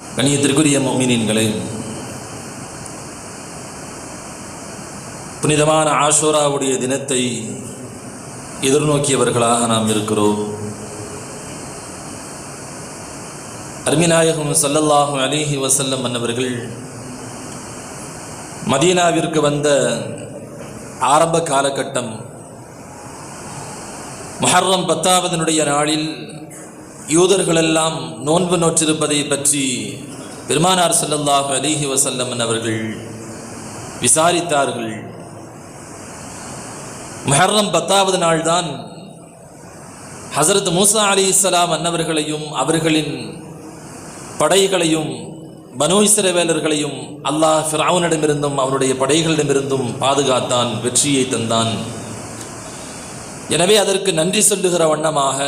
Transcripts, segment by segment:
கணியத்திற்குரிய மோமினின்களே புனிதமான ஆஷோராவுடைய தினத்தை எதிர்நோக்கியவர்களாக நாம் இருக்கிறோம். அருமிநாயகம் ஸல்லல்லாஹு அலிஹி வசல்லம் மன்னவர்கள் மதீனாவிற்கு வந்த ஆரம்ப காலகட்டம் முஹர்ரம் பத்தாவதனுடைய நாளில் யூதர்களெல்லாம் நோன்பு நோற்றிருப்பதை பற்றி பெருமானார் ஸல்லல்லாஹு அலிஹி வசல்லம் அவர்கள் விசாரித்தார்கள். முஹர்ரம் பத்தாவது நாள்தான் ஹசரத் மூசா அலி இஸ்லாம் அன்னவர்களையும் அவர்களின் படைகளையும் பனு இஸ்ரவேலர்களையும் அல்லாஹ் ஃபிரௌனிடமிருந்தும் அவருடைய படைகளிடமிருந்தும் பாதுகாத்தான் வெற்றியை தந்தான். எனவே அதற்கு நன்றி சொல்லுகிற வண்ணமாக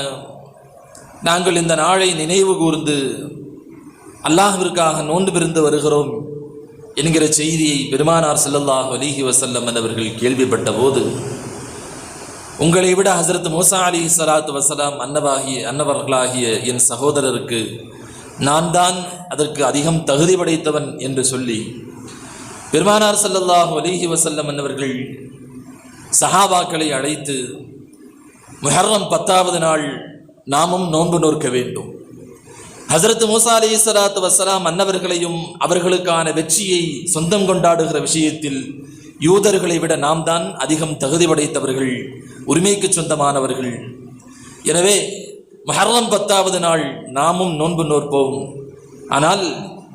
நாங்கள் இந்த நாளை நினைவு கூர்ந்து அல்லாஹ்விற்காக நோன்பு வருகிறோம் என்கிற செய்தியை பெருமானார் செல்லல்லாஹ் அலிஹி வசல்லம் அவர்கள் கேள்விப்பட்ட போது உங்களை விட ஹசரத் மூசா அலி சலாத்து வசலாம் அன்னவாகிய அன்னவர்களாகிய என் சகோதரருக்கு நான் தான் அதற்கு அதிகம் தகுதி படைத்தவன் என்று சொல்லி பெருமானார் ஸல்லல்லாஹு அலிஹி வசல்லம் அன்னவர்கள் சஹாபாக்களை அழைத்து முஹர்ரம் பத்தாவது நாள் நாமும் நோன்பு நோக்க வேண்டும். ஹசரத் மூசா அலி சலாத்து வசலாம் அன்னவர்களையும் அவர்களுக்கான வெற்றியை சொந்தம் கொண்டாடுகிற விஷயத்தில் யூதர்களை விட நாம் தான் அதிகம் தகுதி படைத்தவர்கள் உரிமைக்கு சொந்தமானவர்கள். எனவே மஹர்ரம் பத்தாவது நாள் நாமும் நோன்பு நோற்போம். ஆனால்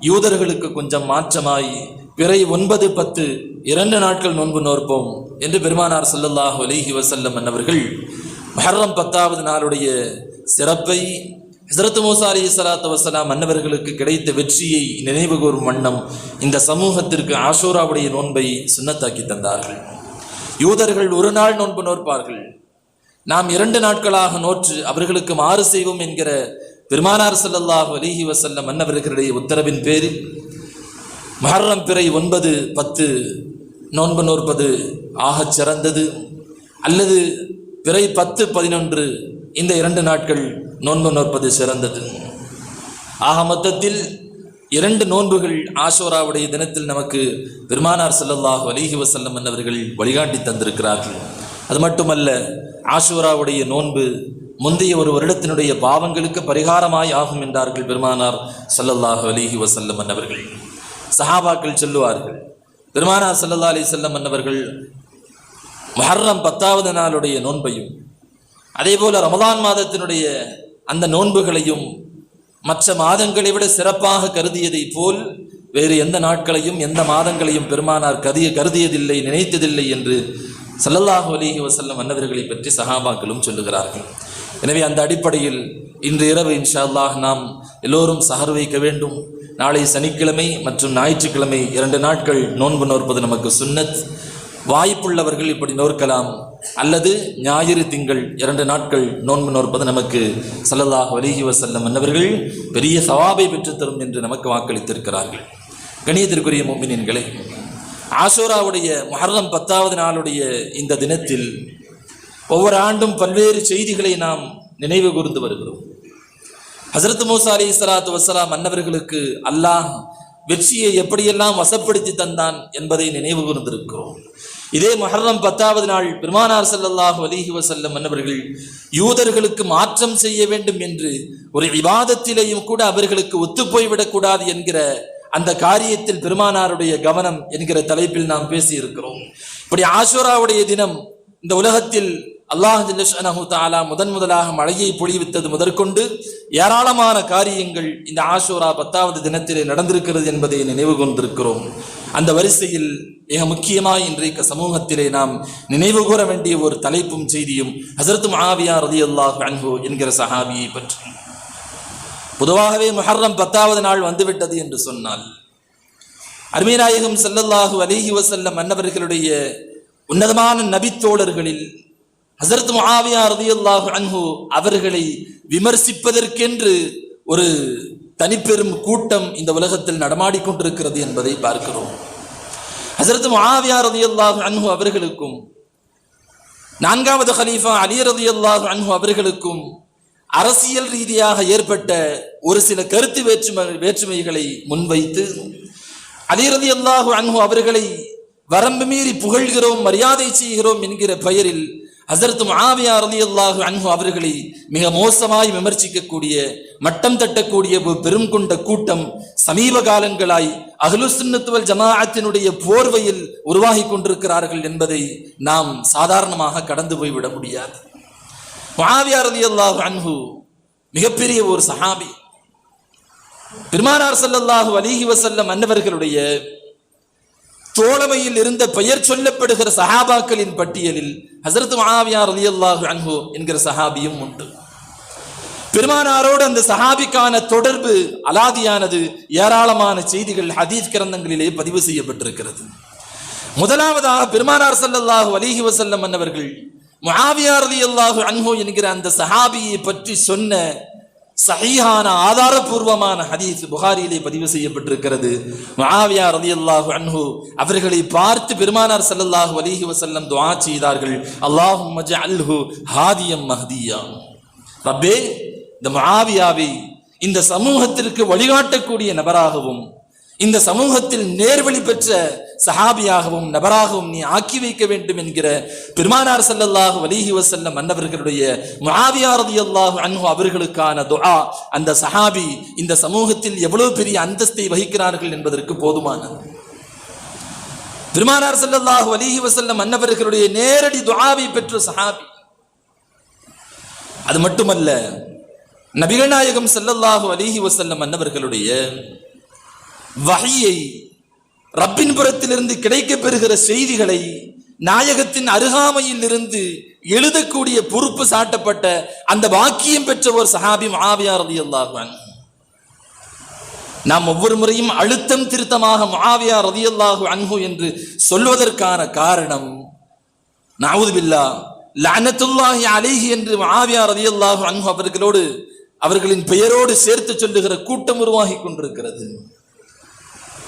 யூதர்களுக்கு கொஞ்சம் மாற்றமாய் பிறை ஒன்பது பத்து இரண்டு நாட்கள் நோன்பு நோற்போம் என்று பெருமானார் சல்லல்லாஹு அலிஹி வசல்லம் அன்னவர்கள் மஹர்ரம் பத்தாவது நாளுடைய சிறப்பை ஹசரத் மூசா அலி சலாத்து வசலாம் மன்னவர்களுக்கு கிடைத்த வெற்றியை நினைவு கூறும் வண்ணம் இந்த சமூகத்திற்கு ஆஷோராவுடைய நோன்பை சுண்ணத்தாக்கி தந்தார்கள். யூதர்கள் ஒரு நாள் நோன்பு நோற்பார்கள். நாம் இரண்டு நாட்களாக நோற்று அவர்களுக்கு மாறு செய்வோம் என்கிற பெருமானார் ஸல்லல்லாஹு அலிஹி வசல்லம் மன்னவர்களுடைய உத்தரவின் பேரில் மஹர்ரம் பிறை ஒன்பது பத்து நோன்பு நோற்பது ஆகச் சிறந்தது. அல்லது பிறை பத்து பதினொன்று. இந்த இரண்டு நாட்கள் நோன்பு நோற்பது சிறந்தது. ஆக மொத்தத்தில் இரண்டு நோன்புகள் ஆஷோராவுடைய தினத்தில் நமக்கு பெருமானார் ஸல்லல்லாஹு அலிஹி வசல்லம் என்னவர்கள் வழிகாட்டி தந்திருக்கிறார்கள். அது மட்டுமல்ல ஆஷோராவுடைய நோன்பு முந்தைய ஒரு வருடத்தினுடைய பாவங்களுக்கு பரிகாரமாய் ஆகும் என்றார்கள் பெருமானார் ஸல்லல்லாஹு அலிஹி வசல்லம் அவர்கள். சஹாபாக்கள் சொல்லுவார்கள் பெருமானார் சல்லல்லா அலி செல்லம் அவர்கள் மஹர்ரம் பத்தாவது நாளுடைய நோன்பையும் அதே போல ரமதான் மாதத்தினுடைய அந்த நோன்புகளையும் மற்ற மாதங்களை விட சிறப்பாக கருதியதை போல் வேறு எந்த நாட்களையும் எந்த மாதங்களையும் பெருமானார் கருதிய கருதியதில்லை நினைத்ததில்லை என்று சல்லல்லாஹு அலிஹி வசல்லம் மன்னவர்களை பற்றி சஹாபாக்களும் சொல்லுகிறார்கள். எனவே அந்த அடிப்படையில் இன்று இரவு இன்ஷா அல்லாஹ் நாம் எல்லோரும் சஹர் வைக்க வேண்டும். நாளை சனிக்கிழமை மற்றும் ஞாயிற்றுக்கிழமை இரண்டு நாட்கள் நோன்பு நோற்பது நமக்கு சுன்னத். வாய்ப்புள்ளவர்கள் இப்படி நோற்கலாம். அல்லது ஞாயிறு திங்கள் இரண்டு நாட்கள் நோன்பு நோற்பது நமக்கு சல்லதாக வலிகி வசல்லம் என்னவர்கள் பெரிய சவாபை பெற்றுத்தரும் என்று நமக்கு வாக்களித்திருக்கிறார்கள். கணியத்திற்குரிய மோமினின்களே ஆசோராவுடைய முஹர்ரம் பத்தாவது நாளுடைய இந்த தினத்தில் ஒவ்வொரு ஆண்டும் பல்வேறு செய்திகளை நாம் நினைவு கூர்ந்து வருகிறோம். ஹசரத் மூசா அலி சலாத்து வசலாம் அன்னவர்களுக்கு அல்லாஹ் வெற்றியை எப்படியெல்லாம் வசப்படுத்தி தந்தான் என்பதை நினைவு கூர்ந்திருக்கிறோம். இதே மஹர்ரம் பத்தாவது நாள் பெருமானார் செல்லல்லாஹ் அலைஹி வசல்லம் அன்னவர்கள் யூதர்களுக்கு மாற்றம் செய்ய வேண்டும் என்று ஒரு விவாதத்திலேயும் கூட அவர்களுக்கு ஒத்துப்போய்விடக்கூடாது என்கிற அந்த காரியத்தில் பெருமானாருடைய கவனம் என்கிற தலைப்பில் நாம் பேசியிருக்கிறோம். இப்படி ஆஷோராவுடைய தினம் இந்த உலகத்தில் அல்லாஹ் தாலா முதன் முதலாக மழையை பொழிவித்தது முதற்கொண்டு ஏராளமான காரியங்கள் இந்த ஆஷோரா பத்தாவது தினத்திலே நடந்திருக்கிறது என்பதை நினைவு கொண்டிருக்கிறோம். அந்த வரிசையில் மிக முக்கியமாக இன்றைக்கு சமூகத்திலே நாம் நினைவு கூற வேண்டிய ஒரு தலைப்பும் செய்தியும் ஹசரத் மாவியா ரதி அல்லாஹ் அன்ஹு என்கிற சஹாபியை பற்றி. பொதுவாகவே முஹர்ரம் பத்தாவது நாள் வந்துவிட்டது என்று சொன்னால் அருமீநாயகம் செல்லல்லாஹு அலிஹி வஸல்லம் அன்னவர்களுடைய உன்னதமான நபித்தோழர்களில் ஹசரத் முஆவியா ரதியல்லாஹு அன்ஹு அவர்களை விமர்சிப்பதற்கென்று ஒரு தனிப்பெரும் கூட்டம் இந்த உலகத்தில் நடமாடிக்கொண்டிருக்கிறது என்பதை பார்க்கிறோம். ஹசரத் மகாவியா ரதி அல்லாஹ் அன்ஹு அவர்களுக்கும் நான்காவது ஹலீஃபா அலி ரதியல்லாஹு அன்ஹு அவர்களுக்கும் அரசியல் ரீதியாக ஏற்பட்ட ஒரு சில கருத்து வேற்றுமை வேற்றுமைகளை முன்வைத்து அலிரதி அல்லாஹு அன்ஹு அவர்களை வரம்பு மீறி புகழ்கிறோம் மரியாதை செய்கிறோம் என்கிற பெயரில் ஹசரத் அலி அல்லாஹு அன்ஹு அவர்களை மிக மோசமாய் விமர்சிக்கக்கூடிய மட்டம் தட்டக்கூடிய பெரும் கொண்ட கூட்டம் சமீப காலங்களாய் அகலுசுன்னத்துவல் ஜமாஅத்தினுடைய போர்வையில் உருவாகி கொண்டிருக்கிறார்கள் என்பதை நாம் சாதாரணமாக கடந்து போய்விட முடியாது. மாவியா அலி அல்லாஹு அன்ஹு மிகப்பெரிய ஒரு சஹாபி. பெருமானார் ஸல்லல்லாஹு அலிஹி வசல்லம் அன்னவர்களுடைய தோழமையில் இருந்த பெயர் சொல்லப்படுகிற சஹாபாக்களின் பட்டியலில் ஹசரத் மஹாவியா அலி அல்லாஹ் அன்ஹு என்கிற சஹாபியும் உண்டு. பெருமானாரோடு அந்த சஹாபிக்கான தொடர்பு அலாதியானது ஏராளமான செய்திகள் ஹதீஸ் கிரந்தங்களிலே பதிவு செய்யப்பட்டிருக்கிறது. முதலாவதாக பெருமானார் ஸல்லல்லாஹு அலிஹி வசல்லம் அன்னவர்கள் மகாவியார்லி அல்லாஹு அன்ஹு என்கிற அந்த சஹாபியை பற்றி சொன்ன சஹீஹான ஆதாரபூர்வமான ஹதீஸ் புகாரியிலே பதிவு செய்யப்பட்டிருக்கிறது. மாவியா ரதி அல்லாஹு அன்ஹு அவர்களை பார்த்து பெருமானார் சல்லல்லாஹு அலிஹி வசல்லம் துவா செய்தார்கள். அல்லாஹும்ம அல்ஹு ஹாதியம் மஹதியா. ரப்பே இந்த முஆவியாவை இந்த சமூகத்திற்கு வழிகாட்டக்கூடிய நபராகவும் இந்த சமூகத்தில் நேர்வழி பெற்ற சஹாபியாகவும் நபராகவும் நீ ஆக்கி வைக்க வேண்டும் என்கிற பெருமானார் செல்லல்லாஹு வலிஹி வசல்லம் அன்னவர்களுடைய முஆவியா அல்லாஹு அன்ஹு அவர்களுக்கான துஆ அந்த சஹாபி இந்த சமூகத்தில் எவ்வளவு பெரிய அந்தஸ்தை வகிக்கிறார்கள் என்பதற்கு போதுமானது பெருமானார் செல்லல்லாஹு வலிஹி வசல்லம் அன்னவர்களுடைய நேரடி துஆவை பெற்ற சஹாபி. அது மட்டுமல்ல நபிகள் நாயகம் செல்லல்லாஹு அலிஹி வசல்லம் அன்னவர்களுடைய வகையை ரப்பின் புறத்திலிருந்து கிடைக்கப் பெறுகிற செய்திகளை நாயகத்தின் அருகாமையில் இருந்து எழுதக்கூடிய பொறுப்பு சாட்டப்பட்ட அந்த வாக்கியம் பெற்ற ஒரு சஹாபி மகாவியார் அலி நாம் ஒவ்வொரு முறையும் அழுத்தம் திருத்தமாக முஆவியா ரதியல்லாஹு அன்ஹு என்று சொல்வதற்கான காரணம் நவுது பில்லா அலிஹி அலைஹி என்று முஆவியா ரதியல்லாஹு அன்ஹு அவர்களோடு அவர்களின் பெயரோடு சேர்த்து சொல்லுகிற கூட்டம் உருவாகி கொண்டிருக்கிறது.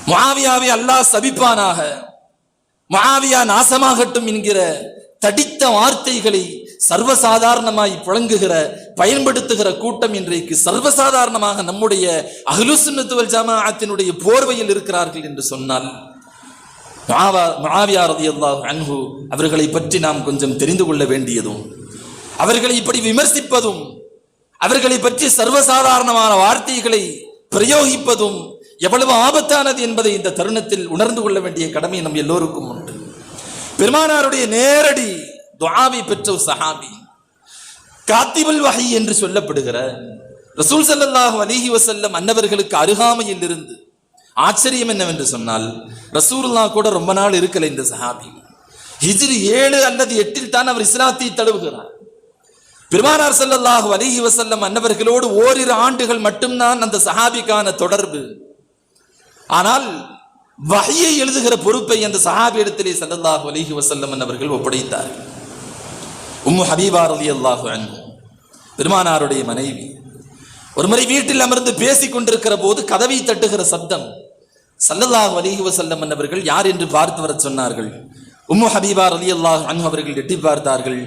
மாவியாவை அல்லாஹ் சபிப்பானாக. மாவியா நாசமாகட்டும் என்கிற தடித்த வார்த்தைகளை சர்வசாதாரணமாய் புழங்குகிற பயன்படுத்துகிற கூட்டம் இன்றைக்கு சர்வசாதாரணமாக நம்முடைய அஹ்லுசுன்னத்துவல் ஜமாஅத்தினுடைய போர்வையில் இருக்கிறார்கள் என்று சொன்னால் முஆவியா அன்ஹு அவர்களை பற்றி நாம் கொஞ்சம் தெரிந்து கொள்ள வேண்டியதும் அவர்களை இப்படி விமர்சிப்பதும் அவர்களை பற்றி சர்வசாதாரணமான வார்த்தைகளை பிரயோகிப்பதும் எவ்வளவு ஆபத்தானது என்பதை இந்த தருணத்தில் உணர்ந்து கொள்ள வேண்டிய கடமை நம் எல்லோருக்கும் உண்டு. பெருமானாருடைய நேரடி துஆவை பெற்ற சஹாபி காத்திபுல் வகை என்று சொல்லப்படுகிற ரசூல் சல்லாஹூ அலிஹி வசல்லம் அன்னவர்களுக்கு அருகாமையில் இருந்து ஆச்சரியம் என்னவென்று சொன்னால் ரசூல்லா கூட ரொம்ப நாள் இருக்கல இந்த சஹாபி. ஹிஜ்ரி ஏழு அல்லது எட்டில் தான் அவர் இஸ்லாத்தை தழுவுகிறார். பெருமானார் ஸல்லல்லாஹு அலிஹி வசல்லம் அன்னவர்களோடு ஓரிரு ஆண்டுகள் மட்டும்தான் அந்த சஹாபிக்கான தொடர்பு. ஆனால் வகையை எழுதுகிற பொறுப்பை அந்த சஹாபி இடத்திலே ஸல்லல்லாஹு அலைஹி வஸல்லம் அவர்கள் ஒப்படைத்தார். உம்மு ஹபீபா ரலியல்லாஹு அன்ஹு பெருமானாருடைய மனைவி. ஒரு முறை வீட்டில் அமர்ந்து பேசிக் கொண்டிருக்கிற போது கதவை தட்டுகிற சப்தம் சல்லல்லாஹ் அலிஹி வசல்லம் அவர்கள் யார் என்று பார்த்து வரச் சொன்னார்கள். உம்மு ஹபீபா அல்லாஹ் அன்ஹு அவர்கள் எட்டி பார்த்தார்கள்.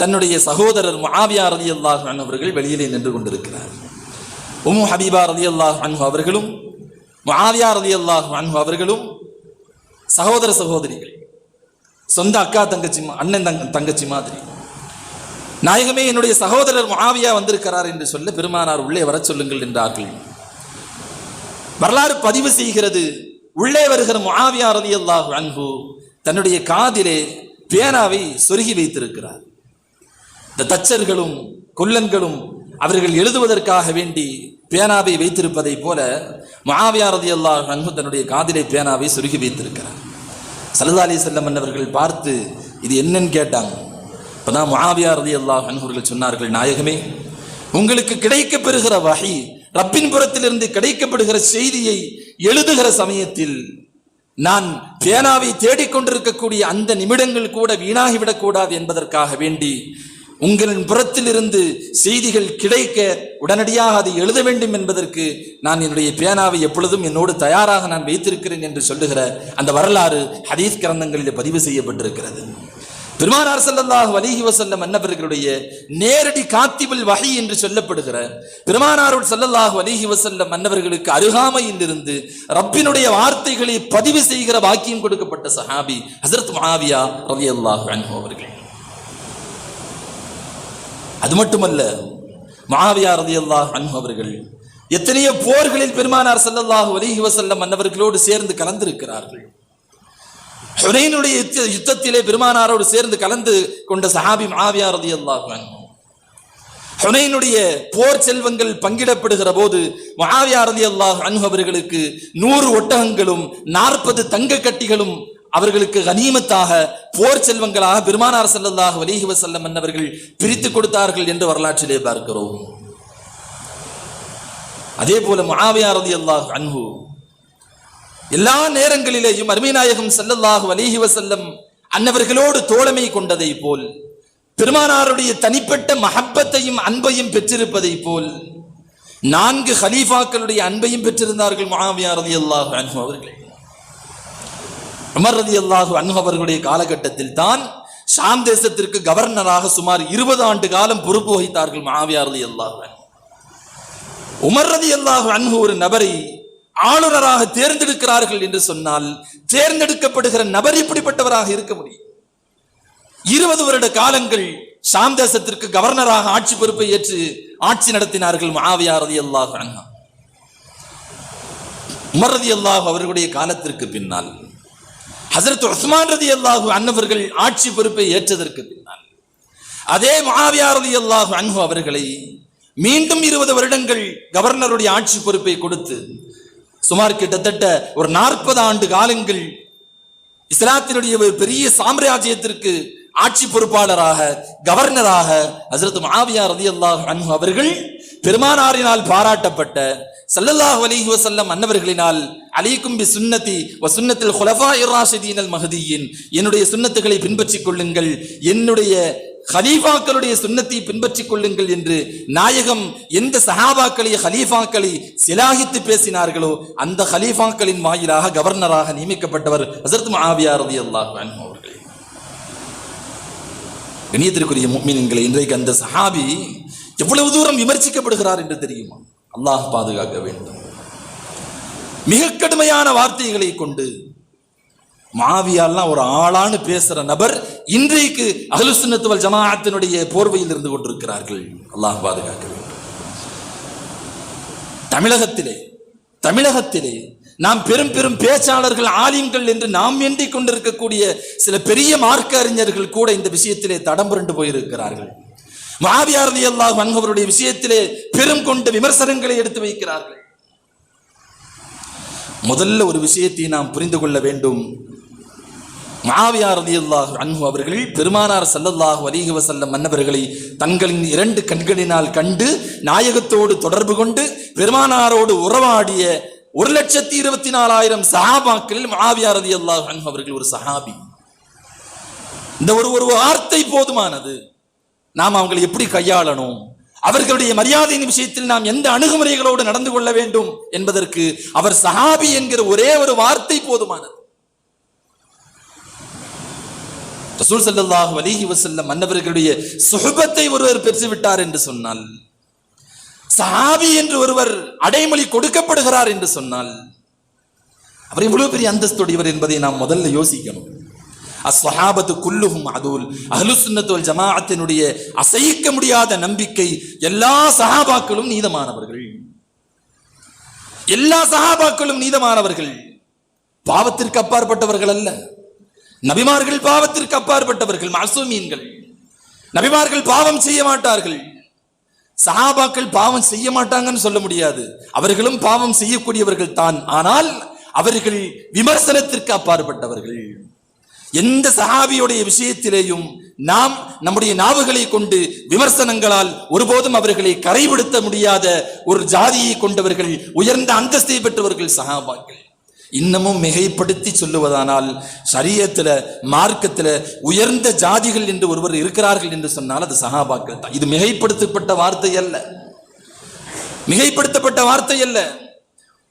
தன்னுடைய சகோதரர் முஆவியா அல்லாஹ் அன்ஹு அவர்கள் வெளியிலே நின்று கொண்டிருக்கிறார். உம்மு ஹபீபா அல்லாஹ் அன்ஹு அவர்களும் மாவியா ரதி அல்லாஹ் அன்பு அவர்களும் சகோதர சகோதரிகள் சொந்த அக்கா தங்கச்சி அண்ணன் தங்க தங்கச்சி மாதிரி. நாயகமே என்னுடைய சகோதரர் மாவியா வந்திருக்கிறார் என்று சொல்ல பெருமானார் உள்ளே வரச் சொல்லுங்கள் என்றார்கள். வரலாறு பதிவு செய்கிறது உள்ளே வருகிற மாவியா ரதி அல்லாஹ் அன்பு தன்னுடைய காதிலே பேனாவை சொருகி வைத்திருக்கிறார். இந்த தச்சர்களும் கொல்லன்களும் அவர்கள் எழுதுவதற்காக வேண்டி பேனாவை வைத்திருப்பதைப் போல மாவியாரதி அல்லாஹ் அன்பு தன்னுடைய காதிலே பேனாவை சுருகி வைத்திருக்கிறார். சல்லல்லாஹு அலி வஸல்லம் அவர்கள் பார்த்து இது என்னன்னு கேட்டாங்க. அப்பதான் முஆவியா ரலியல்லாஹு அல்லாஹ் அவர்கள் சொன்னார்கள் நாயகமே உங்களுக்கு கிடைக்கப்பெறுகிற வகை ரப்பின் புறத்திலிருந்து கிடைக்கப்படுகிற செய்தியை எழுதுகிற சமயத்தில் நான் பேனாவை தேடிக்கொண்டிருக்கக்கூடிய அந்த நிமிடங்கள் கூட வீணாகிவிடக்கூடாது என்பதற்காக வேண்டி உங்களின் புறத்திலிருந்து செய்திகள் கிடைக்க உடனடியாக அதை எழுத வேண்டும் என்பதற்கு நான் என்னுடைய பேனாவை எப்பொழுதும் என்னோடு தயாராக நான் வைத்திருக்கிறேன் என்று சொல்லுகிற அந்த வரலாறு ஹதீஸ் கிரந்தங்களில் பதிவு செய்யப்பட்டிருக்கிறது. பெருமானார் செல்லந்தாக அலைஹி வஸல்லம் அன்னவர்களுடைய நேரடி காத்திபில் வகை என்று சொல்லப்படுகிற பெருமானாரோடு ஸல்லல்லாஹு வலிகி வஸல்லம் அன்னவர்களுக்கு அருகாமையில் இருந்து ரப்பினுடைய வார்த்தைகளை பதிவு செய்கிற வாக்கியம் கொடுக்கப்பட்ட சஹாபி ஹஸரத் முஆவியா ரலியல்லாஹு அன்ஹு அவர்கள். அது மட்டுமல்ல மாவியார் ரலியல்லாஹு அன்ஹு அவர்கள் எத்தனையோ போர்களில் பெருமானார் ஸல்லல்லாஹு அலைஹி வசல்லம் அன்னவர்களோடு சேர்ந்து கலந்திருக்கிறார்கள். ஹுனைனுடைய யுத்தத்திலே பெருமானாரோடு சேர்ந்து கலந்து கொண்ட சஹாபி மாவியா ரலியல்லாஹு அன்ஹு. ஹுனைனுடைய போர் செல்வங்கள் பங்கிடப்படுகிற போது மகாவியா அல்லாஹ் அன்ஹு அவர்களுக்கு நூறு ஒட்டகங்களும் நாற்பது தங்க கட்டிகளும் அவர்களுக்கு கனிமத்தாக போர் செல்வங்களாக பெருமானார் ஸல்லல்லாஹு வலிகுவ செல்லம் அன்னவர்கள் பிரித்து கொடுத்தார்கள் என்று வரலாற்றிலே பார்க்கிறோம். அதே போல மாவியாரதி அல்லாஹ் அன்பு எல்லா நேரங்களிலேயும் அருமைநாயகம் ஸல்லல்லாஹு வலிகுவ செல்லம் அன்னவர்களோடு தோழமை கொண்டதை போல் பெருமானாருடைய தனிப்பட்ட மஹப்பத்தையும் அன்பையும் பெற்றிருப்பதை போல் நான்கு ஹலீஃபாக்களுடைய அன்பையும் பெற்றிருந்தார்கள் மாவியாரதி அல்லாஹ் அன்பு அவர்கள். அமர்ரதி ரலியல்லாஹு அன்ஹு அவர்களுடைய காலகட்டத்தில் தான் ஷாம் தேசத்திற்கு கவர்னராக சுமார் இருபது ஆண்டு காலம் பொறுப்பு வகித்தார்கள் முஆவியா ரலியல்லாஹு அன்ஹு. உமர் ரலியல்லாஹு அன்ஹு ஒரு நபரை ஆளுநராக தேர்ந்தெடுக்கிறார்கள் என்று சொன்னால் தேர்ந்தெடுக்கப்படுகிற நபர் இப்படிப்பட்டவராக இருக்க முடியும். இருபது வருட காலங்கள் ஷாம் தேசத்திற்கு கவர்னராக ஆட்சி பொறுப்பை ஏற்று ஆட்சி நடத்தினார்கள் முஆவியா ரலியல்லாஹு அன்ஹா. உமர் அல்லாஹ் அவர்களுடைய காலத்திற்கு பின்னால் ஹஜரத் உஸ்மான் ரலியல்லாஹு அன்னவர்கள் ஆட்சி பொறுப்பை ஏற்றதற்கு பின்னால் அதே மகாபீரா ரதி அல்லாஹு அன்ஹு அவர்களை மீண்டும் இருபது வருடங்கள் கவர்னருடைய ஆட்சி பொறுப்பை கொடுத்து சுமார் கிட்டத்தட்ட ஒரு நாற்பது ஆண்டு காலங்கள் இஸ்லாத்தினுடைய ஒரு பெரிய சாம்ராஜ்யத்திற்கு ஆட்சி பொறுப்பாளராக கவர்னராக ஹசரத் மாவியா ரதியல்லாஹு அன்ஹு அவர்கள் பெருமானாரினால் பாராட்டப்பட்ட சல்லல்லாஹ் அலிஹி வசல்லம் அன்னவர்களினால் அலைக்கும் பி சுன்னதி வ சுன்னத்தில் ஹுலஃபா இராஷிதீன் அல் மஹதியின் என்னுடைய சுன்னத்துகளை பின்பற்றிக் கொள்ளுங்கள் என்னுடைய ஹலீஃபாக்களுடைய சுன்னத்தை பின்பற்றிக் கொள்ளுங்கள் என்று நாயகம் எந்த சஹாபாக்களை ஹலீஃபாக்களை சிலாகித்து பேசினார்களோ அந்த ஹலீஃபாக்களின் வாயிலாக கவர்னராக நியமிக்கப்பட்டவர் ஹசரத் மாவியா ரலியல்லாஹு அல்லாஹ் கணியத்திற்குரிய மீன்களை இன்றைக்கு அந்த சஹாபி எவ்வளவு தூரம் விமர்சிக்கப்படுகிறார் என்று தெரியுமா? அல்லாஹ் பாதுகாக்க வேண்டும். மிக கடுமையான வார்த்தைகளை கொண்டு மாவியாலாம் ஒரு ஆளான்னு பேசுற நபர் இன்றைக்கு அகலுசுனத்துவல் வல் ஜமாஅத்தினுடைய போர்வையில் இருந்து கொண்டிருக்கிறார்கள். அல்லாஹ் பாதுகாக்க வேண்டும். தமிழகத்திலே தமிழகத்திலே நாம் பெரும் பெரும் பேச்சாளர்கள் ஆலிம்கள் என்று நாம் எண்ணிக் கொண்டிருக்கக்கூடிய சில பெரிய மார்க்க அறிஞர்கள் கூட இந்த விஷயத்திலே தடம் புரண்டு போயிருக்கிறார்கள். மாவியாரதி அல்லாஹ் அன்ஹவருடைய விஷயத்திலே பெரும் கொண்ட விமர்சனங்களை எடுத்து வைக்கிறார்கள். முதல்ல ஒரு விஷயத்தை நாம் புரிந்து கொள்ள வேண்டும். மாவியார் அல்லாஹ் அன்ஹு அவர்கள் பெருமானார் ஸல்லல்லாஹு அலைஹி வஸல்லம் மன்னவர்களை தங்களின் இரண்டு கண்களினால் கண்டு நாயகத்தோடு தொடர்பு கொண்டு பெருமானாரோடு உறவாடிய ஒரு லட்சத்தி இருபத்தி நாலாயிரம் சஹாபாக்களில் மாவியாரதி அல்லாஹ் அவர்கள் ஒரு சஹாபி. இந்த ஒரு ஒரு வார்த்தை போதுமானது. நாம் அவங்களை எப்படி கையாளணும்? அவர்களுடைய மரியாதையின் விஷயத்தில் நாம் எந்த அணுகுமுறைகளோடு நடந்து கொள்ள வேண்டும் என்பதற்கு அவர் சஹாபி என்கிற ஒரே ஒரு வார்த்தை போதுமானது. ரசூல் ஸல்லல்லாஹு அலிஹி வசல்லம் மன்னவர்களுடைய சுகத்தை ஒருவர் பெற்று விட்டார் என்று சொன்னால் சஹாபி என்று ஒருவர் அடைமொழி கொடுக்கப்படுகிறார் என்று சொன்னால் அவர் இவ்வளவு பெரிய அந்தஸ்துடையவர் என்பதை நாம் முதல்ல யோசிக்கணும். அஸ்வஹாபத்து குல்லுகும் அதுல் அஹ்லுசுன்னத்து வல் ஜமாஅத்தினுடைய அசைக்க முடியாத நம்பிக்கை எல்லா சஹாபாக்களும் நீதமானவர்கள். எல்லா சஹாபாக்களும் நீதமானவர்கள். பாவத்திற்கு அப்பாற்பட்டவர்கள் அல்ல. நபிமார்கள் பாவத்திற்கு அப்பாற்பட்டவர்கள் மாசூமீன்கள் நபிமார்கள் பாவம் செய்ய மாட்டார்கள். சஹாபாக்கள் பாவம் செய்ய மாட்டாங்கன்னு சொல்ல முடியாது. அவர்களும் பாவம் செய்யக்கூடியவர்கள் தான். ஆனால் அவர்கள் விமர்சனத்திற்கு அப்பாற்பட்டவர்கள். எந்த சஹாபியுடைய விஷயத்திலேயும் நாம் நம்முடைய நாவுகளை கொண்டு விமர்சனங்களால் ஒருபோதும் அவர்களை கரைபடுத்த முடியாத ஒரு ஜாதியை கொண்டவர்கள் உயர்ந்த அந்தஸ்தை பெற்றவர்கள் சஹாபாக்கள். இன்னமும் மிகைப்படுத்தி சொல்லுவதானால் சரியத்தில் மார்க்கத்துல உயர்ந்த ஜாதிகள் என்று ஒருவர் இருக்கிறார்கள் என்று சொன்னால் அது சஹாபாக்கள் தான். இது மிகைப்படுத்தப்பட்ட வார்த்தை அல்ல. மிகைப்படுத்தப்பட்ட வார்த்தை அல்ல.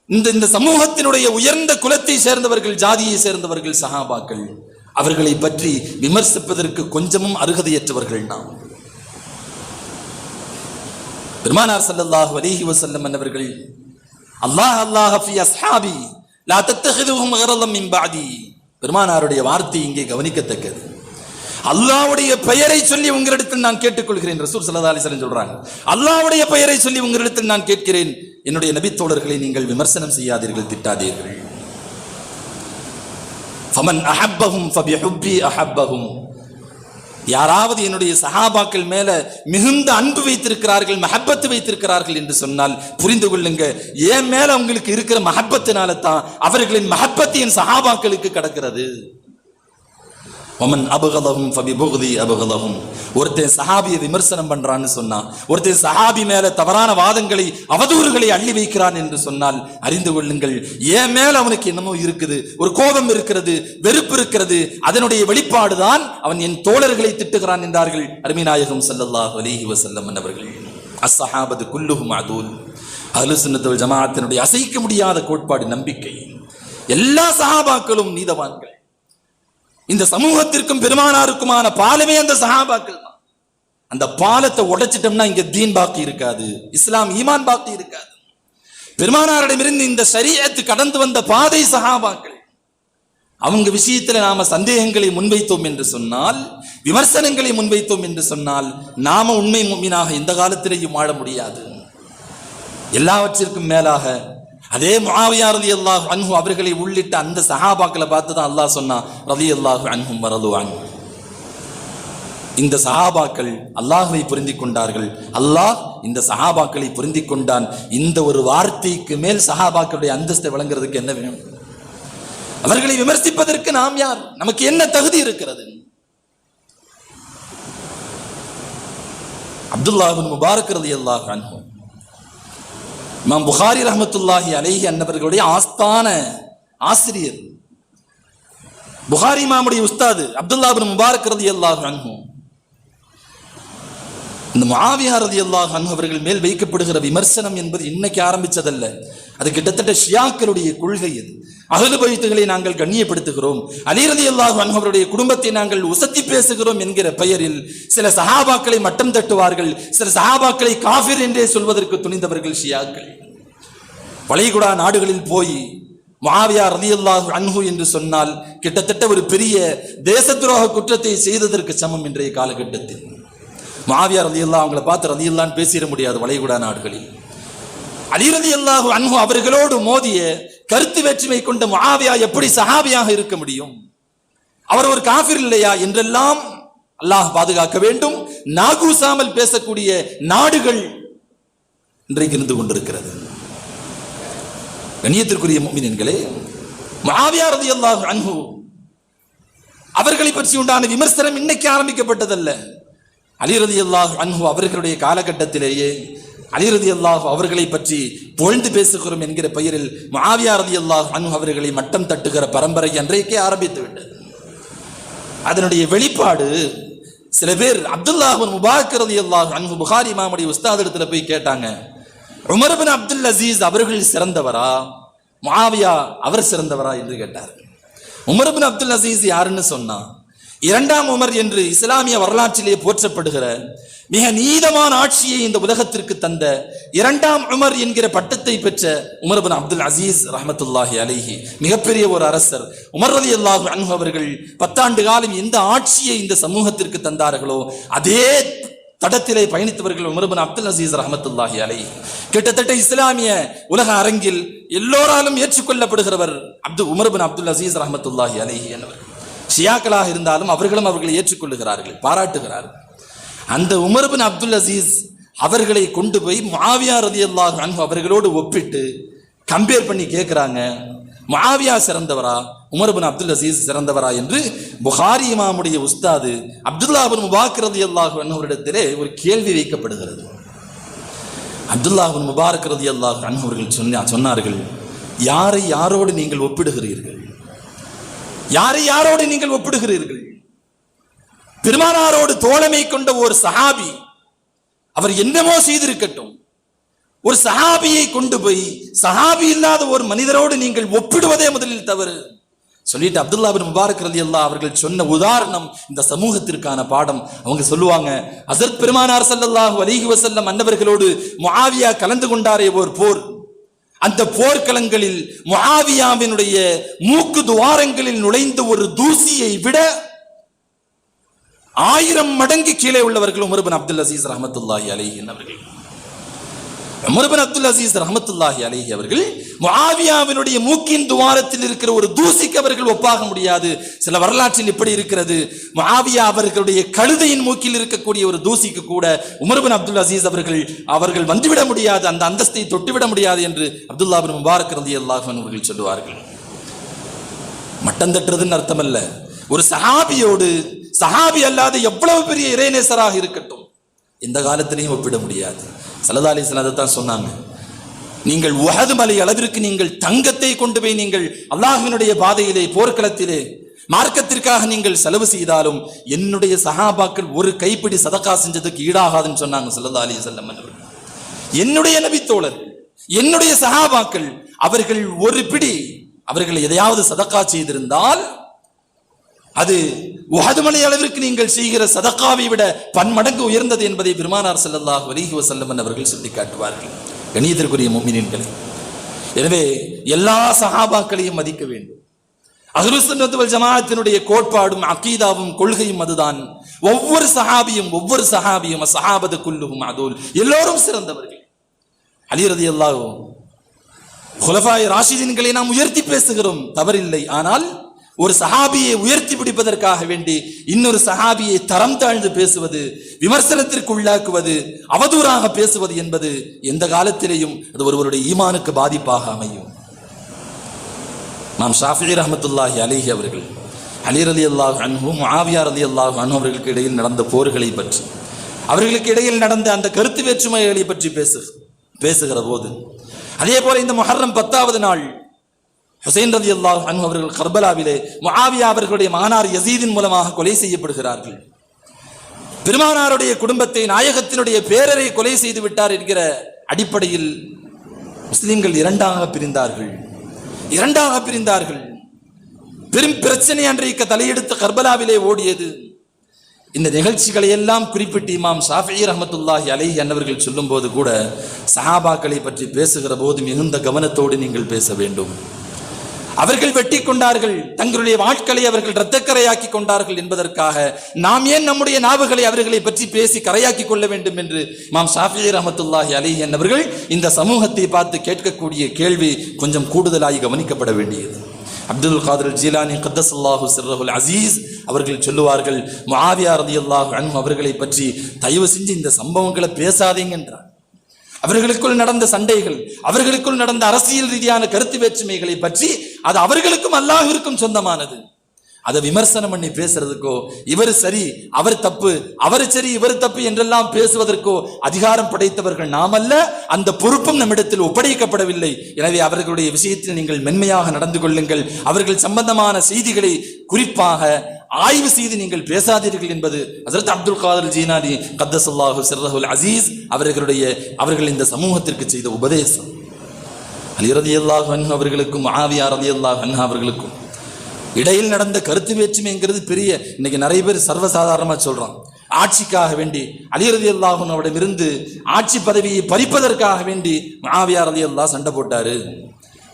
இந்த இந்த சமூகத்தினுடைய உயர்ந்த குலத்தை சேர்ந்தவர்கள் ஜாதியை சேர்ந்தவர்கள் சஹாபாக்கள் அவர்களை பற்றி விமர்சிப்பதற்கு கொஞ்சமும் அருகதையற்றவர்கள் நாம். பெருமானார் ஸல்லல்லாஹு அலைஹி வசல்லம் என்பவர்கள் அல்லாஹ் அல்லாஹ் அஸ்ஹாபி லா தத்தகிதுவும் அகரலம் மின் பெருமானாருடைய வார்த்தை இங்கே கவனிக்கத்தக்கது. அல்லாவுடைய பெயரை சொல்லி உங்களிடத்தில் நான் கேட்டுக்கொள்கிறேன் ரசூல் சல்லா அலிசலன் சொல்றாங்க. அல்லாவுடைய பெயரை சொல்லி உங்களிடத்தில் நான் கேட்கிறேன். என்னுடைய நபித்தோழர்களை நீங்கள் விமர்சனம் செய்யாதீர்கள் திட்டாதீர்கள். ஃபமன் அஹப்பஹும் ஃபபிஹுப்பி அஹப்பஹும். யாராவது என்னுடைய சஹாபாக்கள் மேல மிகுந்த அன்பு வைத்திருக்கிறார்கள் மஹப்பத்து வைத்திருக்கிறார்கள் என்று சொன்னால் புரிந்து கொள்ளுங்க. என் மேல அவங்களுக்கு இருக்கிற மஹப்பத்தினால தான் அவர்களின் மஹப்பத்து என் சஹாபாக்களுக்கு கிடக்கிறது? ஒமன் அபகதகும் ஃபபி புகுதி அபகதகும் ஒருத்தன் சஹாபியை விமர்சனம் பண்றான்னு சொன்னா ஒருத்தன் சஹாபி மேல தவறான வாதங்களை அவதூறுகளை அள்ளி வைக்கிறான் என்று சொன்னால் அறிந்து கொள்ளுங்கள். ஏன் மேல அவனுக்கு என்னமோ இருக்குது ஒரு கோபம் இருக்கிறது வெறுப்பு இருக்கிறது அதனுடைய வெளிப்பாடுதான் அவன் என் தோழர்களை திட்டுகிறான் என்றார்கள். அருமிநாயகம் சல்லல்லாஹ் அலிஹி வசல்லம் அவர்கள் அஸ்ஸஹாபது குல்லுஹும் அதூல். அஹ்லு ஜமாத்தினுடைய அசைக்க முடியாத கோட்பாடு நம்பிக்கை. எல்லா சஹாபாக்களும் நீதவான்கள். இந்த சமூகத்திற்கும் பெருமானாருக்குமான பாலமே அந்த சஹாபாக்கள் தான். அந்த பாலத்தை உடைச்சிட்டோம்னா இங்க தீன் பாக்கி இருக்காது இஸ்லாம் ஈமான் பாக்கி இருக்காது. பெருமானாரிடமிருந்து இந்த சரியத்து கடந்து வந்த பாதை சகாபாக்கள் அவங்க விஷயத்துல நாம சந்தேகங்களை முன்வைத்தோம் என்று சொன்னால் விமர்சனங்களை முன்வைத்தோம் என்று சொன்னால் நாம உண்மை மும்மினாக இந்த காலத்திலேயும் வாழ முடியாது. எல்லாவற்றிற்கும் மேலாக அதே மாவையார் அல்லாஹ் அன்ஹு அவர்களை உள்ளிட்ட அந்த சஹாபாக்களை பார்த்து தான் அல்லாஹ் ரதி அல்லாஹ் அன்ஹும் வரது இந்த சஹாபாக்கள் அல்லாஹுவை புரிந்திக் கொண்டார்கள். அல்லாஹ் இந்த சஹாபாக்களை புரிந்திக் கொண்டான். இந்த ஒரு வார்த்தைக்கு மேல் சஹாபாக்களுடைய அந்தஸ்தை வழங்குறதுக்கு என்ன வேணும்? அவர்களை விமர்சிப்பதற்கு நாம் யார்? நமக்கு என்ன தகுதி இருக்கிறது? அப்துல்லாஹின் முபாரக் அல்லாஹ் அன்ஹும் இமாம் புகாரி ரஹமத்துல்லாஹி அலைஹி அன்னவர்களுடைய ஆஸ்தான ஆசிரியர். புகாரி இமாமுடைய உஸ்தாது அப்துல்லா பின் முபாரக் அல்லாஹ் அன்ஹு. இந்த மாவீகாரதி அல்லாஹ் அன்ஹு அவர்கள் மேல் வைக்கப்படுகிற விமர்சனம் என்பது இன்னைக்கு ஆரம்பிச்சதல்ல. அது கிட்டத்தட்ட ஷியாக்களுடைய கொள்கை அது. அகலு பைத்துகளை நாங்கள் கண்ணியப்படுத்துகிறோம். அலிரதி ரலியல்லாஹு அவருடைய குடும்பத்தை நாங்கள் உசத்தி பேசுகிறோம் என்கிற பெயரில் சில சஹாபாக்களை மட்டம் தட்டுவார்கள். சில சஹாபாக்களை காஃபிர் என்றே சொல்வதற்கு துணிந்தவர்கள் ஷியாக்கள். வளைகுடா நாடுகளில் போய் மாவியார் ரலியல்லாஹு அன்ஹு என்று சொன்னால் கிட்டத்தட்ட ஒரு பெரிய தேச துரோக குற்றத்தை செய்ததற்கு சமம் இன்றைய காலகட்டத்தில். மாவியார் ரதியல்லா உங்களை பார்த்து ரதியல்லான்னு பேசிட முடியாது வளைகுடா நாடுகளில். அலிரதி அல்லாஹு அன்பு அவர்களோடு மோதிய கருத்து வேற்றுமை கொண்ட மாவியா எப்படி சஹாபியாக இருக்க முடியும்? அவர் ஒரு காஃபிர் இல்லையா? என்றெல்லாம் அல்லாஹ் பாதுகாக்க வேண்டும். நாகூசாமல் பேசக்கூடிய நாடுகள் இன்றைக்கு இருந்து கொண்டிருக்கிறது. கண்ணியத்திற்குரிய மீனன்களே மாவியா ரதி அல்லாஹு அன்பு அவர்களை பற்றி உண்டான விமர்சனம் இன்னைக்கு ஆரம்பிக்கப்பட்டதல்ல. அலி அல்லாஹ் அன்ஹு அவர்களுடைய காலகட்டத்திலேயே அலிரதி அல்லாஹ் அவர்களை பற்றி புகழ்ந்து பேசுகிறோம் என்கிற பெயரில் முஆவியா அல்லாஹ் அன்ஹு அவர்களை மட்டம் தட்டுகிற பரம்பரை அன்றைக்கே ஆரம்பித்து விட்டது. அதனுடைய வெளிப்பாடு சில பேர் அப்துல்லாஹின் முபாரக் அல்லாஹ் அன்ஹு புகாரி இமாமுடைய உஸ்தாத் இடத்துல போய் கேட்டாங்க உமர்பின் அப்துல் அசீஸ் அவர்கள் சிறந்தவரா? மாவியா அவர் சிறந்தவரா? என்று கேட்டார். உமர்பின் அப்துல் அசீஸ் யாருன்னு சொன்னா இரண்டாம் உமர் என்று இஸ்லாமிய வரலாற்றிலே போற்றப்படுகிற மிக நீதமான ஆட்சியை இந்த உலகத்திற்கு தந்த இரண்டாம் உமர் என்கிற பட்டத்தை பெற்ற உமர்பின் அப்துல் அசீஸ் ரஹமத்துல்லாஹி அலிஹி மிகப்பெரிய ஒரு அரசர். உமர் அலி அல்லாஹு அன்ஹு அவர்கள் பத்தாண்டு காலம் எந்த ஆட்சியை இந்த சமூகத்திற்கு தந்தார்களோ அதே தடத்திலே பயணித்தவர்கள் உமர்பின் அப்துல் அசீஸ் ரஹமத்துல்லாஹி அலை கிட்டத்தட்ட இஸ்லாமிய உலக அரங்கில் எல்லோராலும் ஏற்றுக்கொள்ளப்படுகிறவர் அப்து உமர்பின் அப்துல் அசீஸ் ரஹமத்துல்லாஹி அலைஹி என்பவர். ஷியாக்களாக இருந்தாலும் அவர்களும் அவர்களை ஏற்றுக்கொள்ளுகிறார்கள் பாராட்டுகிறார்கள். அந்த உமர்பின் அப்துல் அசீஸ் அவர்களை கொண்டு போய் முஆவியா அல்லாஹ் அன்ஹு அவர்களோடு ஒப்பிட்டு கம்பேர் பண்ணி கேட்குறாங்க மாவியா சிறந்தவரா உமர்பின் அப்துல் அசீஸ் சிறந்தவரா என்று புகாரி இமாமுடைய உஸ்தாது அப்துல்லா பின் முபாக் ரலியல்லாஹு அன்ஹு அவரிடத்திலே ஒரு கேள்வி வைக்கப்படுகிறது. அப்துல்லா பின் முபாரக் ரதி அல்லாஹ் அவர்கள் சொன்னா சொன்னார்கள் யாரை யாரோடு நீங்கள் ஒப்பிடுகிறீர்கள்? யாரை யாரோடு நீங்கள் ஒப்பிடுகிறீர்கள்? பெருமானாரோடு தோழமை கொண்ட ஒரு சஹாபி அவர் என்னமோ செய்திருக்கட்டும். ஒரு சஹாபியை கொண்டு போய் சஹாபி இல்லாத ஒரு மனிதரோடு நீங்கள் ஒப்பிடுவதே முதலில் தவறு. சொல்லிட்டு அப்துல்லா பின் முபாரக் ரலி அல்லா அவர்கள் சொன்ன உதாரணம் இந்த சமூகத்திற்கான பாடம். அவங்க சொல்லுவாங்க அசரத் பெருமானார் ஸல்லல்லாஹு அலிஹி வசல்லம் அன்னவர்களோடு முஆவியா கலந்து கொண்டாரே ஒரு போர். அந்த போர்க்களங்களில் முஆவியாவினுடைய மூக்கு துவாரங்களில் நுழைந்த ஒரு தூசியை விட ஆயிரம் மடங்கு கீழே உள்ளவர்கள் உமர்பின் அப்துல் அசீஸ் ரஹமத்துல்லாஹி அலிஹின் அவர்கள் உமர் அப்துல் அசீஸ் ரஹமத்துல்லாஹி அலேஹி அவர்கள் முஆவியாவினுடைய மூக்கின் துவாரத்தில் இருக்கிற ஒரு தூசிக்கு அவர்கள் ஒப்பாக முடியாது. சில வரலாற்றில் இப்படி இருக்கிறது. முஆவியா அவர்களுடைய கழுதையின் மூக்கில் இருக்கக்கூடிய ஒரு தூசிக்கு கூட உமர்பின் அப்துல் அசீஸ் அவர்கள் அவர்கள் வந்துவிட முடியாது அந்த அந்தஸ்தை தொட்டுவிட முடியாது என்று அப்துல்லா பின் முபாரக் ரதி அல்லாஹன் அவர்கள் சொல்லுவார்கள். மட்டம் தட்டுறதுன்னு அர்த்தமல்ல. ஒரு சஹாபியோடு சஹாபி அல்லாத எவ்வளவு பெரிய இறைநேசராக இருக்கட்டும் இந்த காலத்திலையும் ஒப்பிட முடியாது. சல்லா அலிஸ்லாம் அதை தான் சொன்னாங்க. நீங்கள் உகது மலை அளவிற்கு நீங்கள் தங்கத்தை கொண்டு போய் நீங்கள் அல்லாஹினுடைய பாதையிலே போர்க்களத்திலே மார்க்கத்திற்காக நீங்கள் செலவு செய்தாலும் என்னுடைய சஹாபாக்கள் ஒரு கைப்பிடி சதக்கா செஞ்சதுக்கு ஈடாகாதுன்னு சொன்னாங்க சல்லா அலி செல்லம் என்னுடைய நபித்தோழர் என்னுடைய சஹாபாக்கள் அவர்கள் ஒரு பிடி அவர்கள் எதையாவது சதக்கா செய்திருந்தால் அது உஹதுமலை அளவிற்கு நீங்கள் செய்கிற சதக்காவை விட பன்மடங்கு உயர்ந்தது என்பதை பெருமானார் செல்லல்லாஹ் அலைஹி வஸல்லம் அவர்கள் சுட்டி காட்டுவார்கள் கணியத்திற்குரிய முமினின்களை எனவே எல்லா சஹாபாக்களையும் மதிக்க வேண்டும். அகருசன்னத்துவல் ஜமாத்தினுடைய கோட்பாடும் அக்கீதாவும் கொள்கையும் அதுதான். ஒவ்வொரு சஹாபியும் ஒவ்வொரு சஹாபியும் சஹாபது குல்லுகும் அதூல். எல்லோரும் சிறந்தவர்கள். அலிரதி ரலியல்லாஹு குலஃபாய் ராஷிதின்களை நாம் உயர்த்தி பேசுகிறோம் தவறில்லை. ஆனால் ஒரு சஹாபியை உயர்த்தி பிடிப்பதற்காக வேண்டி இன்னொரு சஹாபியை தரம் தாழ்ந்து பேசுவது விமர்சனத்திற்கு உள்ளாக்குவது அவதூறாக பேசுவது என்பது எந்த காலத்திலேயும் அது ஒருவருடைய ஈமானுக்கு பாதிப்பாக அமையும். நாம் ஷாஃபி ரஹமத்துல்லாஹி அலிஹி அவர்கள் அலீர் அலி அல்லாஹ் அன்ஹு ஆவியார் அலி அல்லாஹ் அன்ஹு அவர்களுக்கு இடையில் நடந்த போர்களை பற்றி அவர்களுக்கு இடையில் நடந்த அந்த கருத்து வேற்றுமைகளை பற்றி பேசு பேசுகிற போது அதே போல இந்த முஹர்ரம் பத்தாவது நாள் ஹுசைன் ரதி அல்லாஹ் அன்ஹு அவர்கள் கர்பலாவிலே முஆவியா அவர்களுடைய மகனார் யசீதின் மூலமாக கொலை செய்யப்படுகிறார்கள். பெருமானாருடைய குடும்பத்தை நாயகத்தினுடைய பேரரை கொலை செய்து விட்டார் என்கிற அடிப்படையில் முஸ்லிம்கள் இரண்டாக பிரிந்தார்கள். இரண்டாக பிரிந்தார்கள். பெரும் பிரச்சனை அன்றைக்கு தலையெடுத்து கர்பலாவிலே ஓடியது. இந்த நிகழ்ச்சிகளை எல்லாம் குறிப்பிட்டு இமாம் ஷாஃபி ரஹமத்துல்லாஹி அலை என்னவர்கள் சொல்லும்போது கூட சஹாபாக்களை பற்றி பேசுகிற போது மிகுந்த கவனத்தோடு நீங்கள் பேச வேண்டும். அவர்கள் வெட்டி கொண்டார்கள். தங்களுடைய வாட்களை அவர்கள் இரத்தக்கரையாக்கி கொண்டார்கள் என்பதற்காக நாம் ஏன் நம்முடைய நாவுகளை அவர்களை பற்றி பேசி கரையாக்கி கொள்ள வேண்டும் என்று மாம் ஷாஃபி ரஹமத்துல்லாஹி அலி என்பவர்கள் இந்த சமூகத்தை பார்த்து கேட்கக்கூடிய கேள்வி கொஞ்சம் கூடுதலாகி கவனிக்கப்பட வேண்டியது. அப்துல் காதர் ஜீலானி கத்தசல்லாஹு சிர்ரஹுல் அசீஸ் அவர்கள் சொல்லுவார்கள் முஆவியா அல்லாஹு அன்பு அவர்களை பற்றி தயவு செஞ்சு இந்த சம்பவங்களை பேசாதீங்க என்றார். அவர்களுக்குள் நடந்த சண்டைகள் அவர்களுக்குள் நடந்த அரசியல் ரீதியான கருத்து வேற்றுமைகளை பற்றி அது அவர்களுக்கும் அல்லாஹிற்கும் சொந்தமானது. அதை விமர்சனம் பண்ணி பேசுறதுக்கோ இவர் சரி அவர் தப்பு அவர் சரி இவர் தப்பு என்றெல்லாம் பேசுவதற்கோ அதிகாரம் படைத்தவர்கள் நாமல்ல அந்த பொறுப்பும் நம்மிடத்தில் ஒப்படைக்கப்படவில்லை. எனவே அவர்களுடைய விஷயத்தில் நீங்கள் மென்மையாக நடந்து கொள்ளுங்கள். அவர்கள் சம்பந்தமான செய்திகளை குறிப்பாக ஆய்வு செய்து நீங்கள் பேசாதீர்கள் என்பது ஹசரத் அப்துல் காதர் ஜீனானி கத்தசல்லாஹு சிர்ரஹுல் அசீஸ் அவர்களுடைய அவர்கள் இந்த சமூகத்திற்கு செய்த உபதேசம். அலி ரலியல்லாஹு அன்ஹு அவர்களுக்கும் ஆவியா அல்லாஹ் அன்ஹு அவர்களுக்கும். இடையில் நடந்த கருத்து வேற்றுமைங்கிறது பெரிய இன்னைக்கு நிறைய பேர் சர்வசாதாரணமாக சொல்றான். ஆட்சிக்காக வேண்டி அலிரதி அல்லாஹன் அல்லாஹனவிடமிருந்து ஆட்சி பதவியை பறிப்பதற்காக வேண்டி மாவியார் அலி அல்லாஹ் சண்டை போட்டாரு.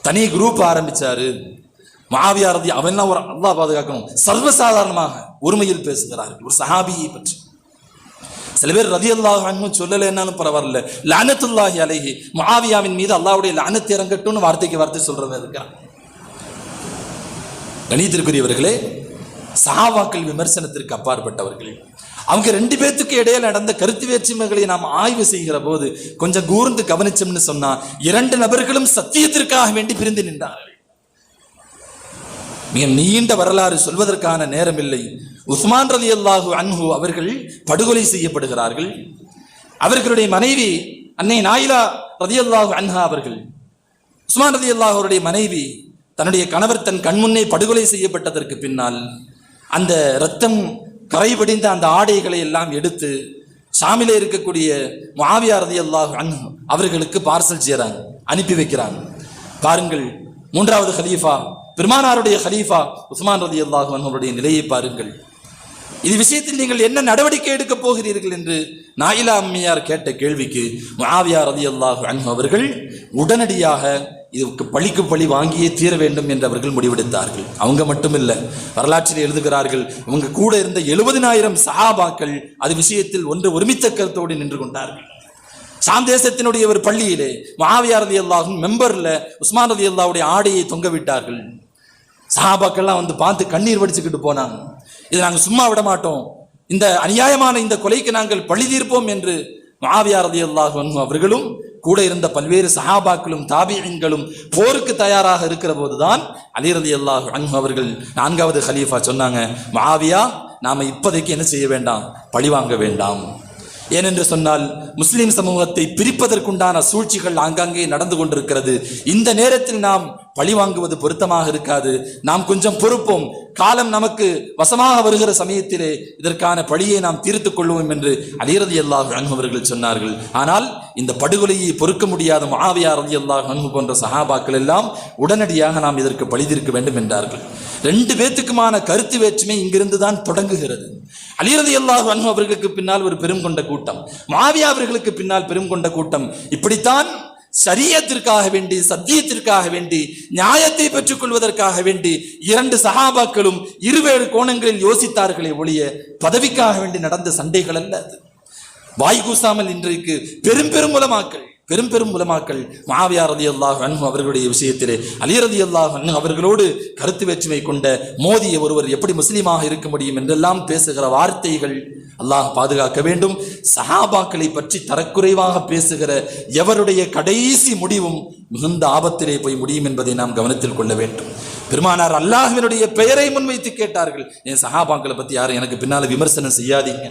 தனி குரூப் ஆரம்பிச்சாரு. மாவியாரதி அவன் ஒரு அல்லா பாதுகாக்கணும். சர்வசாதாரணமாக உரிமையில் பேசுகிறார்கள். ஒரு சஹாபியை பற்றி. சில பேர் ரதி அல்லாஹ் அன்ஹு சொல்லலைன்னாலும் பரவாயில்ல. லானத்துல்லாஹி அலைஹி மாவியாவின் மீது அல்லாவுடைய லானத்து இறங்கட்டும்னு வார்த்தைக்கு வார்த்தை சொல்றவங்க இருக்கிறான். கணித்திற்குரியவர்களே சஹாபாக்கள் விமர்சனத்திற்கு அப்பாற்பட்டவர்களே. அவங்க ரெண்டு பேர்த்துக்கு இடையில நடந்த கருத்து வேற்றுமைகளை நாம் ஆய்வு செய்கிற போது கொஞ்சம் கூர்ந்து கவனிச்சோம்னு சொன்னா இரண்டு நபர்களும் சத்தியத்திற்காக வேண்டி பிரிந்து நின்றார்கள். மிக நீண்ட வரலாறு சொல்வதற்கான நேரமில்லை. உஸ்மான் ரலி அல்லாஹு அன்ஹு அவர்கள் படுகொலை செய்யப்படுகிறார்கள். அவர்களுடைய மனைவி அன்னை நாயிலா ரதி அல்லாஹு அன்ஹா அவர்கள் உஸ்மான் ரதி அல்லாஹருடைய மனைவி தன்னுடைய கணவர் தன் கண்முன்னே படுகொலை செய்யப்பட்டதற்கு பின்னால் அந்த இரத்தம் கரைபடிந்த அந்த ஆடைகளை எல்லாம் எடுத்து ஷாமிலே இருக்கக்கூடிய மாவியார் ரதி அல்லாஹு அன்ஹு அவர்களுக்கு பார்சல் செய்கிறாங்க அனுப்பி வைக்கிறாங்க. பாருங்கள் மூன்றாவது ஹலீஃபா பெருமானாருடைய ஹலீஃபா உஸ்மான் ரதி அல்லாஹ் அவருடைய நிலையை பாருங்கள். இது விஷயத்தில் நீங்கள் என்ன நடவடிக்கை எடுக்கப் போகிறீர்கள் என்று நாயிலா அம்மையார் கேட்ட கேள்விக்கு முஆவியா ரதி அல்லாஹ் அவர்கள் உடனடியாக இதுக்கு பழிக்கு பழி வாங்கியே தீர வேண்டும் என்று அவர்கள் முடிவெடுத்தார்கள். அவங்க மட்டுமில்ல வரலாற்றில் எழுதுகிறார்கள் இவங்க கூட இருந்த எழுபதினாயிரம் சஹாபாக்கள் அது விஷயத்தில் ஒன்று ஒருமித்த கருத்தோடு நின்று கொண்டார்கள். சாந்தேசத்தினுடைய ஒரு பள்ளியிலே மகாவியா ரதி அல்லாஹும் மெம்பர்ல உஸ்மான் ரதி அல்லாவுடைய ஆடையை தொங்க விட்டார்கள். சஹாபாக்கள்லாம் வந்து பார்த்து கண்ணீர் வடிச்சுக்கிட்டு போனாங்க. இதை நாங்கள் சும்மா விட மாட்டோம். இந்த அநியாயமான இந்த கொலைக்கு நாங்கள் பழி தீர்ப்போம் என்று மாவியாரதி அல்லாஹ் அவர்களும் கூட இருந்த பல்வேறு சஹாபாக்களும் தாபியங்களும் போருக்கு தயாராக இருக்கிற போதுதான் அலி ரதி அல்லாஹ் அன்ஹு அவர்கள் நான்காவது ஹலீஃபா சொன்னாங்க மாவியா நாம இப்போதைக்கு என்ன செய்ய வேண்டாம்? பழி வாங்க வேண்டாம். ஏனென்று சொன்னால் முஸ்லிம் சமூகத்தை பிரிப்பதற்குண்டான சூழ்ச்சிகள் ஆங்காங்கே நடந்து கொண்டிருக்கிறது. இந்த நேரத்தில் நாம் பழி வாங்குவது பொருத்தமாக இருக்காது. நாம் கொஞ்சம் பொறுப்போம். காலம் நமக்கு வசமாக வருகிற சமயத்திலே இதற்கான பழியை நாம் தீர்த்துக் கொள்வோம் என்று அலிரதி அல்லாஹ் அன்பு அவர்கள் சொன்னார்கள். ஆனால் இந்த படுகொலையை பொறுக்க முடியாத மாவியார் ரதி அல்லாஹ் அன்பு போன்ற சஹாபாக்கள் எல்லாம் உடனடியாக நாம் இதற்கு பழி தீர்க்க வேண்டும் என்றார்கள். ரெண்டு பேத்துக்குமான கருத்து வேற்றுமை இங்கிருந்து தான் தொடங்குகிறது. அலிரதி அல்லாஹ் அன்பு அவர்களுக்கு பின்னால் ஒரு பெரும் கொண்ட கூட்டம். மாவியா அவர்களுக்கு பின்னால் பெரும் கொண்ட கூட்டம். இப்படித்தான் சரியத்திற்காக வேண்டி சத்தியத்திற்காக வேண்டி நியாயத்தை பெற்றுக் கொள்வதற்காக வேண்டி இரண்டு சகாபாக்களும் இருவேறு கோணங்களில் யோசித்தார்களே ஒழிய பதவிக்காக வேண்டி நடந்த சண்டைகள் அல்ல அது. வாய் கூசாமல் இன்றைக்கு பெரும் பெரும் பெரும் பெரும் உலமாக்கள் மாவியா ரதி அல்லாஹ் அன்ஹு அவர்களுடைய விஷயத்திலே அலி ரதி அல்லாஹ் அன்ஹு அவர்களோடு கருத்து வேற்றுமை கொண்ட மோதிய ஒருவர் எப்படி முஸ்லீமாக இருக்க முடியும் என்றெல்லாம் பேசுகிற வார்த்தைகள் அல்லாஹ் பாதுகாக்க வேண்டும். சஹாபாக்களை பற்றி தரக்குறைவாக பேசுகிற எவருடைய கடைசி முடிவும் மிகுந்த ஆபத்திலே போய் முடியும் என்பதை நாம் கவனத்தில் கொள்ள வேண்டும். பெருமானார் அல்லாஹினுடைய பெயரை முன்வைத்து கேட்டார்கள். என் சஹாபாக்களை பற்றி யாரும் எனக்கு பின்னால் விமர்சனம் செய்யாதீங்க.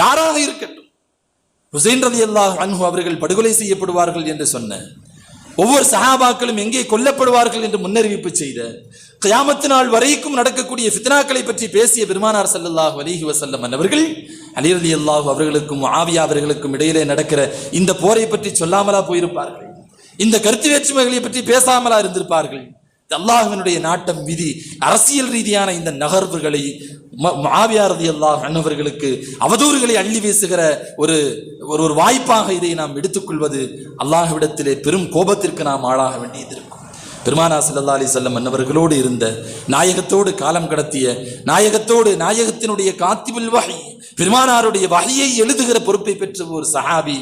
யாராக இருக்கட்டும். ஹுசைன் ரதி அல்லாஹ் அன்ஹு அவர்கள் படுகொலை செய்யப்படுவார்கள் என்று சொன்ன ஒவ்வொரு சஹாபாக்களும் எங்கே கொல்லப்படுவார்கள் என்று முன்னறிவிப்பு செய்த கியாமத்து நாள் வரைக்கும் நடக்கக்கூடிய ஃபித்னாக்களை பற்றி பேசிய பெருமானார் ஸல்லல்லாஹு அலிஹி வசல்லம் அவர்கள் அலி அலி அல்லாஹ் அவர்களுக்கும் ஆவியா அவர்களுக்கும் இடையிலே நடக்கிற இந்த போரை பற்றி சொல்லாமலா போயிருப்பார்கள். இந்த கருத்து வேற்றுமைகளை பற்றி பேசாமலா இருந்திருப்பார்கள். அல்லாஹ்வினுடைய நாட்டம் விதி அரசியல் ரீதியான இந்த நகர்வுகளை மாவியாரதி அல்லாஹ் அண்ணவர்களுக்கு அவதூறுகளை அள்ளி வீசுகிற ஒரு ஒரு ஒரு வாய்ப்பாக இதை நாம் எடுத்துக்கொள்வது அல்லாஹ்விடத்திலே பெரும் கோபத்திற்கு நாம் ஆளாக வேண்டியது இருக்கும். பெருமானா சல்லா அலி செல்லம் அன்னவர்களோடு இருந்த நாயகத்தோடு காலம் கடத்திய நாயகத்தோடு நாயகத்தினுடைய காத்திபில் வகை பெருமானாருடைய வகையை எழுதுகிற பொறுப்பை பெற்ற ஒரு சஹாபி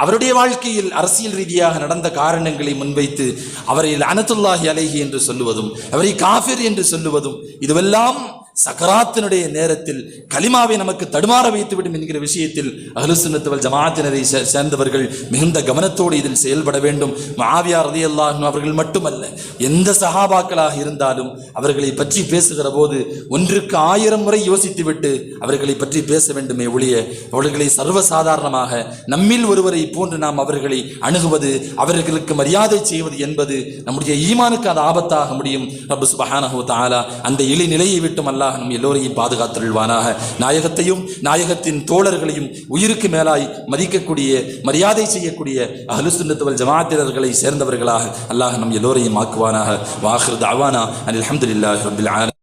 அவருடைய வாழ்க்கையில் அரசியல் ரீதியாக நடந்த காரணங்களை முன்வைத்து அவரை அனத்துல்லாஹி அலைஹி என்று சொல்லுவதும் அவரை காஃபிர் என்று சொல்லுவதும் இதுவெல்லாம் சக்கராத்தினுடைய நேரத்தில் கலிமாவை நமக்கு தடுமாற வைத்துவிடும் என்கிற விஷயத்தில் அஹ்லுசுன்னத்துவல் ஜமாத்தினரை சேர்ந்தவர்கள் மிகுந்த கவனத்தோடு இதில் செயல்பட வேண்டும். மாவியார் ரதி அவர்கள் மட்டுமல்ல எந்த சகாபாக்களாக இருந்தாலும் அவர்களை பற்றி பேசுகிற போது ஒன்றுக்கு ஆயிரம் முறை யோசித்துவிட்டு அவர்களை பற்றி பேச வேண்டுமே ஒழிய அவர்களை சர்வசாதாரணமாக நம்மில் ஒருவரை போன்று நாம் அவர்களை அணுகுவது அவர்களுக்கு மரியாதை செய்வது என்பது நம்முடைய ஈமானுக்கு அது ஆபத்தாக முடியும். ரப்பு சுபஹானஹு தாலா அந்த இழி நிலையை விட்டும் அல்லாஹ் நம் எல்லோரையும் பாதுகாத்தருள்வானாக. நாயகத்தையும் நாயகத்தின் தோழர்களையும் உயிருக்கு மேலாய் மதிக்கக்கூடிய மரியாதை செய்யக்கூடிய அஹ்லுசுன்னத்து வல் ஜமாத்தினர்களை சேர்ந்தவர்களாக அல்லாஹ் நம் எல்லோரையும் ஆக்குவானாக. வாஹிர் தஅவானா அனில் அல்ஹம்துலில்லாஹி ரப்பில்